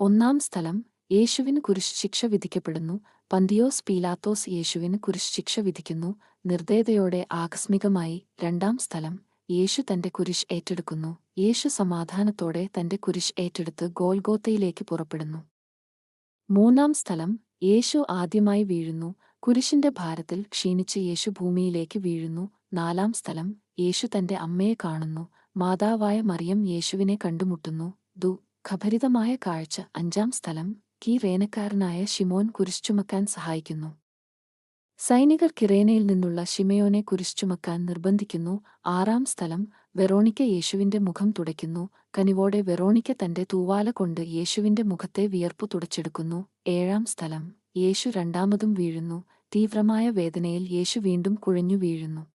ഒന്നാം സ്ഥലം യേശുവിന് കുരിശ് ശിക്ഷ വിധിക്കപ്പെടുന്നു. പന്തിയോസ് പീലാത്തോസ് യേശുവിന് കുരിശ് ശിക്ഷ വിധിക്കുന്നു. നിർദ്ദയതയോടെ ആകസ്മികമായി രണ്ടാം സ്ഥലം യേശു തന്റെ കുരിശ് ഏറ്റെടുക്കുന്നു. യേശു സമാധാനത്തോടെ തന്റെ കുരിശ് ഏറ്റെടുത്ത് ഗോൽഗോത്തയിലേക്ക് പുറപ്പെടുന്നു. മൂന്നാം സ്ഥലം യേശു ആദ്യമായി വീഴുന്നു. കുരിശിന്റെ ഭാരത്തിൽ ക്ഷീണിച്ച് യേശു ഭൂമിയിലേക്ക് വീഴുന്നു. നാലാം സ്ഥലം യേശു തന്റെ അമ്മയെ കാണുന്നു. മാതാവായ മറിയം യേശുവിനെ കണ്ടുമുട്ടുന്നു. ദു ഖഭരിതമായ കാഴ്ച അഞ്ചാം സ്ഥലം കീ റേനക്കാരനായ ഷിമോൻ കുരിശുമക്കാൻ സഹായിക്കുന്നു. സൈനികർ കിറേനയിൽ നിന്നുള്ള ഷിമയോനെ കുരിശുമക്കാൻ നിർബന്ധിക്കുന്നു. ആറാം സ്ഥലം വെറോണിക്ക യേശുവിന്റെ മുഖം തുടയ്ക്കുന്നു. കനിവോടെ വെറോണിക്ക തന്റെ തൂവാല കൊണ്ട് യേശുവിന്റെ മുഖത്തെ വിയർപ്പു തുടച്ചെടുക്കുന്നു. ഏഴാം സ്ഥലം യേശു രണ്ടാമതും വീഴുന്നു. തീവ്രമായ വേദനയിൽ യേശു വീണ്ടും കുഴഞ്ഞു വീഴുന്നു.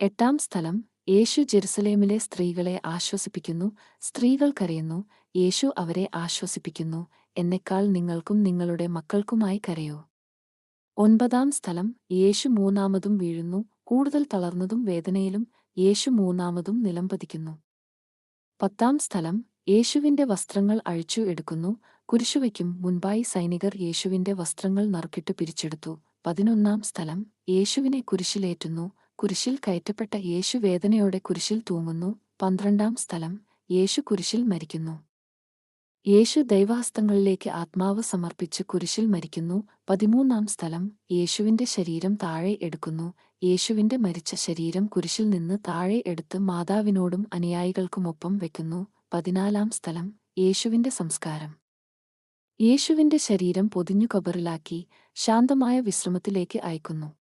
എട്ടാം സ്ഥലം യേശു ജെറുസലേമിലെ സ്ത്രീകളെ ആശ്വസിപ്പിക്കുന്നു. സ്ത്രീകൾ കരയുന്നു യേശു അവരെ ആശ്വസിപ്പിക്കുന്നു. എന്നെക്കാൾ നിങ്ങൾക്കും നിങ്ങളുടെ മക്കൾക്കുമായി കരയോ. ഒൻപതാം സ്ഥലം യേശു മൂന്നാമതും വീഴുന്നു. കൂടുതൽ തളർന്നതും വേദനയിലും യേശു മൂന്നാമതും നിലംപതിക്കുന്നു പത്താം സ്ഥലം യേശുവിന്റെ വസ്ത്രങ്ങൾ അഴിച്ചു എടുക്കുന്നു. കുരിശുവയ്ക്കും മുൻപായി സൈനികർ യേശുവിന്റെ വസ്ത്രങ്ങൾ നറുക്കിട്ട് പിരിച്ചെടുത്തു. പതിനൊന്നാം സ്ഥലം യേശുവിനെ കുരിശിലേറ്റുന്നു. കുരിശിൽ കയറ്റപ്പെട്ട യേശു വേദനയോടെ കുരിശിൽ തൂങ്ങുന്നു. പന്ത്രണ്ടാം സ്ഥലം. യേശു കുരിശിൽ മരിക്കുന്നു. യേശു ദൈവഹസ്തങ്ങളിലേക്ക് ആത്മാവ് സമർപ്പിച്ച് കുരിശിൽ മരിക്കുന്നു. പതിമൂന്നാം സ്ഥലം. യേശുവിന്റെ ശരീരം താഴെ എടുക്കുന്നു. യേശുവിന്റെ മരിച്ച ശരീരം കുരിശിൽ നിന്ന് താഴെ എടുത്ത് മാതാവിനോടും അനുയായികൾക്കുമൊപ്പം വെക്കുന്നു. പതിനാലാം സ്ഥലം. യേശുവിന്റെ സംസ്കാരം. യേശുവിന്റെ ശരീരം പൊതിഞ്ഞു കബറിലാക്കി ശാന്തമായ വിശ്രമത്തിലേക്ക് അയക്കുന്നു.